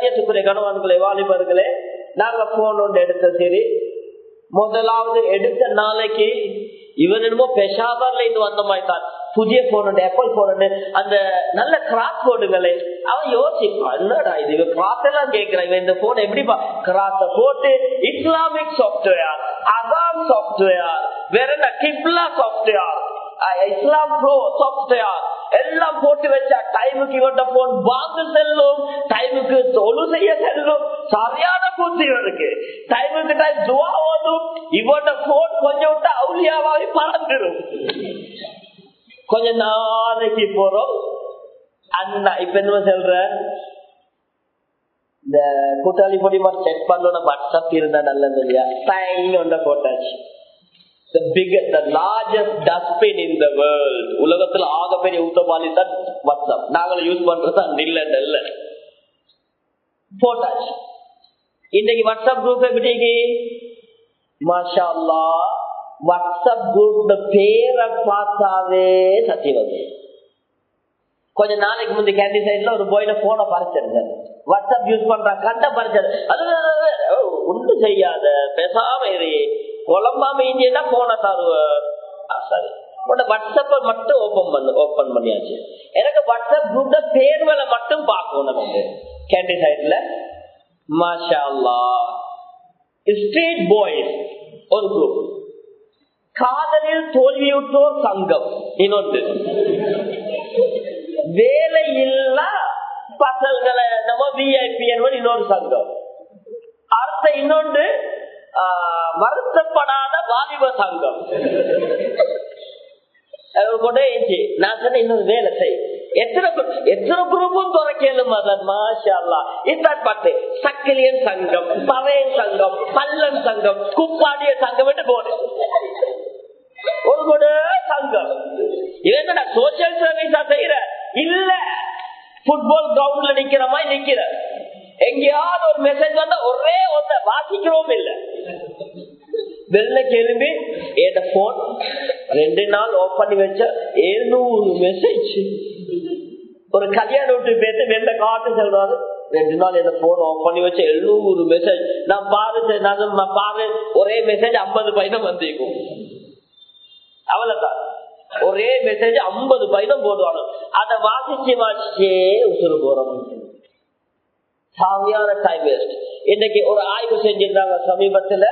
கண்ணியத்துக்குரிய கணவன்களை வாலிபர்களே நாங்க போன் ஒன்று எடுத்த சரி. முதலாவது எடுத்த நாளைக்கு இவன் என்னமோ பெஷாவர்ல இருந்து வந்த மாதிரி தான். புதிய போன் ஆப்பிள் போன் அந்த நல்ல கிராஸ் போடுங்களே. அவன் யோசிப்பான் என்னடா இது? இவன் கிராஸ் எல்லாம் கேட்கிறான். இவன் இந்த போன் எப்படிப்பா? கிராஸ போட்டு இஸ்லாமிக் சாப்ட்வேர் அசாம் சாப்ட்வேர் வேற என்ன? கிப்லா சாப்ட்வேர் இஸ்லாம் ப்ரோ சாப்ட்வேர் எல்லாம் போட்டு வச்சா டைமுக்கு இவட்ட போன் வாங்க செல்லும் டைமுக்கு தொழு செய்ய செல்லும். சரியான கூத்து இவனுக்கு. டைமுக்கு டைம் துவா ஓதும். இவட்ட போன் கொஞ்சம் விட்டு அவுலியாவாவே பறந்துடும் கொஞ்ச நாளைக்கு போறோம். அண்ணா இப்ப என்ன சொல்ற? இந்த கூட்டாளி பொடி மாதிரி செக் பண்ணணும் வாட்ஸ்அப் இருந்தா நல்லது இல்லையா டைம் ஒன்றை போட்டாச்சு. The biggest the largest dustbin in the world. உலகத்துல ஆகப்பெரிய ஊத்தபாலி வாட்ஸ்அப் நாங்களும் யூஸ் பண்றது இல்ல இல்ல போட்டாச்சு. இன்னைக்கு வாட்ஸ்அப் குரூப் எப்படி மாஷா அல்லா வாட்ஸ்அப் குரூப் பேரை பார்த்தாவே சத்தியம் கொஞ்ச நாளைக்கு முந்தைய கேண்டி சைட்ல ஒரு போயில போன பறிச்சிருந்தாரு வாட்ஸ்அப் யூஸ் பண்ற கண்ட பறிச்சது அது ஒன்றும் செய்யாத பேசாம இரு. குழம்பாம இந்தியா போன தருவ சரி. வாட்ஸ்அப்ப மட்டும் ஓபன் பண்ணு ஓபன் பண்ணியாச்சு எனக்கு வாட்ஸ்அப் குரூப்ல பேர்வலை மட்டும் பார்க்கணும் நமக்கு கேண்டி சைட்ல மாஷா ஸ்ட்ரீட் பாய்ஸ் ஒரு குரூப் காதலில் தோல்வியுற்றோர் சங்கம் இன்னொன்று வேலையில்லா பசல்களை நம்ம விஐபி என்பது இன்னொரு சங்கம் அடுத்த இன்னொன்று வருத்தப்படாத வாலிப சங்கம் கொண்டே நான் சொன்ன இன்னொரு வேலை செய். எத்தனை எத்தனை குரூப்பும் துறைக்கலும் அதன் மாஷா இதான் பாட்டு. சக்கிலியன் சங்கம் பவையன் சங்கம் பல்லன் சங்கம் குப்பாடிய சங்கம் என்று போடு. ஒரு கூட சங்கம். இவன் சோசியல் சர்வீஸா செய்யற? இல்ல. புட்பால் கிரவுண்ட்ல நிக்கிற மாதிரி நிக்கிற. எங்கேயாவது ஒரு மெசேஜ் வந்தா ஒரே ஒன்றை வாசிக்கவும் இல்லை. வெள்ள கேள்வி ஏட போன் ரெண்டு நாள் ஓப்பன் பண்ணி வச்ச எழுநூறு மெசேஜ் ஒரு கல்யாண விட்டு பேசு வெள்ள காட்டு சொல்றாரு ரெண்டு நாள் என்ன போன் ஆஃப் பண்ணி வச்ச எழுநூறு மெசேஜ் நான் பாரு நான் பாரு ஒரே மெசேஜ் ஐம்பது பையனும் வந்திருக்கும். அவ்வளவுதான். ஒரே மெசேஜ் ஐம்பது பையனும் போடுவாங்க. அதை வாசிச்சு வாசிச்சே உசுறு போறோம். சாமியான டைம் வேஸ்ட் இன்னைக்கு ஒரு ஆய்வு செஞ்சிருந்தாங்க சமீபத்துல.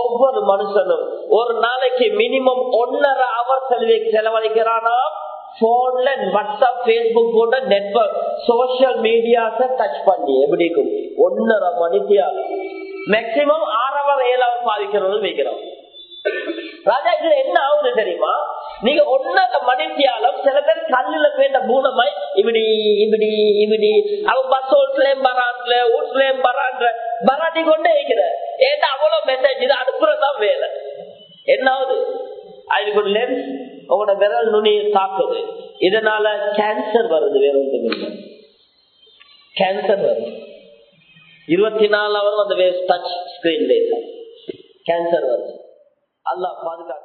ஒவ்வொரு மனுஷனும் ஒரு நாளைக்கு மினிமம் ஒன்னரை அவர் செலவு செலவழிக்கிறானா? போன்ல வாட்ஸ்அப் பேஸ்புக் போன்ற நெட்வொர்க் சோசியல் மீடியாஸ டச் பண்ணி. எப்படி இருக்கும்? ஒன்னரை மணித்தியா மேக்சிமம் ஆறவர் ஏழாவது பாதிக்கிறவர்கள் வைக்கிறோம். ராஜா இதுல என்ன ஆகுது தெரியுமா? நீங்க ஒன்னரை மணித்தியாலம் சில பேர் கல்லுல போயிட்ட பூனமாய் இப்படி இப்படி இப்படி அவன் பஸ் ஓட்டுலயும் வரான்ல வீட்லயும் வரான்ற பராட்டி கொண்டே இருக்கிற. ஏன்னா அவ்வளவு மெசேஜ் இது அனுப்புறதுதான் வேலை. என்ன ஆகுது அதுக்கு ஒரு லென்ஸ் உங்களோட விரல் நுனியை தாக்குது. இதனால கேன்சர் வருது வேற ஒன்று கேன்சர் வருது. இருபத்தி நாலு அவரும் அந்த டச் ஸ்கிரீன் கேன்சர் வருது. அல்லாஹ் பாதுகாக்க